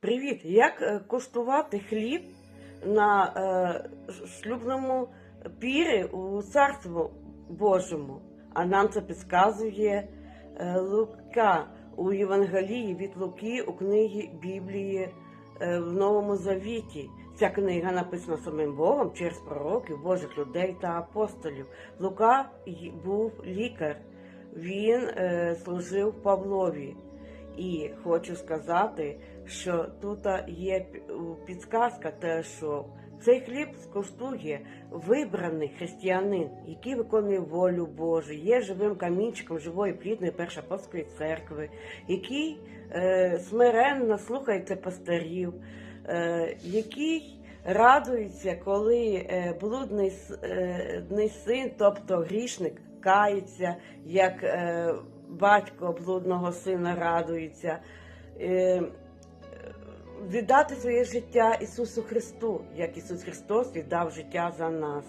Привіт! Як е, коштувати хліб на е, шлюбному пірі у Царству Божому? А нам це підказує е, Лука у Євангелії від Луки у книгі Біблії е, в Новому Завіті. Ця книга написана самим Богом через пророків, Божих людей та апостолів. Лука був лікар, він е, служив Павлові. І хочу сказати, що тут є пі- підсказка, те, що цей хліб скуштує вибраний християнин, який виконує волю Божу, є живим камінчиком живої плідної першопостської церкви, який е, смиренно слухається пастирів, е, який радується, коли е, блудний е, син, тобто грішник, кається, як е, батько блудного сина радується. Е, віддати своє життя Ісусу Христу, як Ісус Христос віддав життя за нас,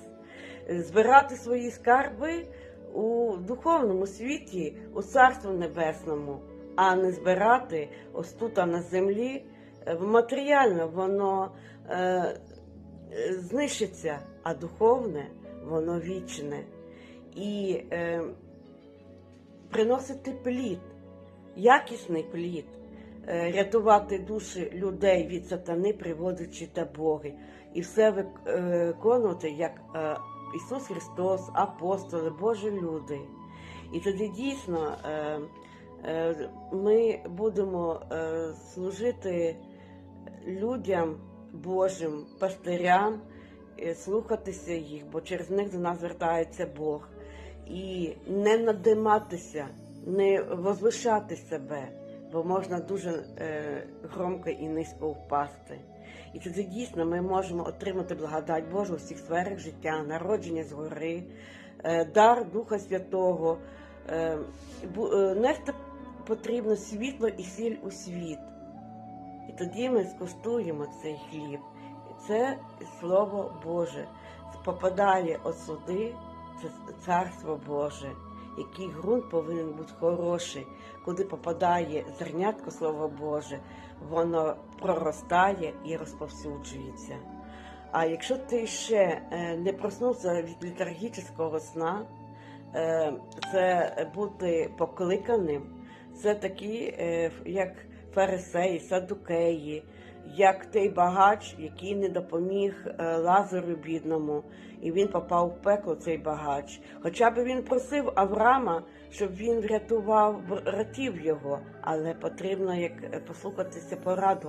Е, збирати свої скарби у духовному світі, у Царству Небесному, а не збирати ось тут а на землі. Е, Матеріально воно знищиться, а духовне воно вічне. І е, приносити плід, якісний плід, е, рятувати душі людей від сатани, приводячи до Боги, і все е, виконувати як е, Ісус Христос, апостоли, Божі люди. І тоді дійсно ми будемо служити людям Божим, пастирям, слухатися їх, бо через них до нас звертається Бог. І не надиматися, не возвишати себе, бо можна дуже е, громко і низько впасти. І тоді дійсно ми можемо отримати благодать Божу у всіх сферах життя, народження згори, е, дар Духа Святого. Е, е, нести потрібно світло і сіль у світ. І тоді ми скуштуємо цей хліб. Це Слово Боже попадає от сюди, це Царство Боже, який ґрунт повинен бути хороший, куди попадає зернятко Слово Боже, воно проростає і розповсюджується. А якщо ти ще е, не проснувся від літургічного сна, е, це бути покликаним, це такі, е, як фарисеї, садукеї, як той багач, який не допоміг е, Лазару бідному, і він попав в пекло цей багач. Хоча б він просив Авраама, щоб він врятував братів його, але потрібно як е, послухатися пораду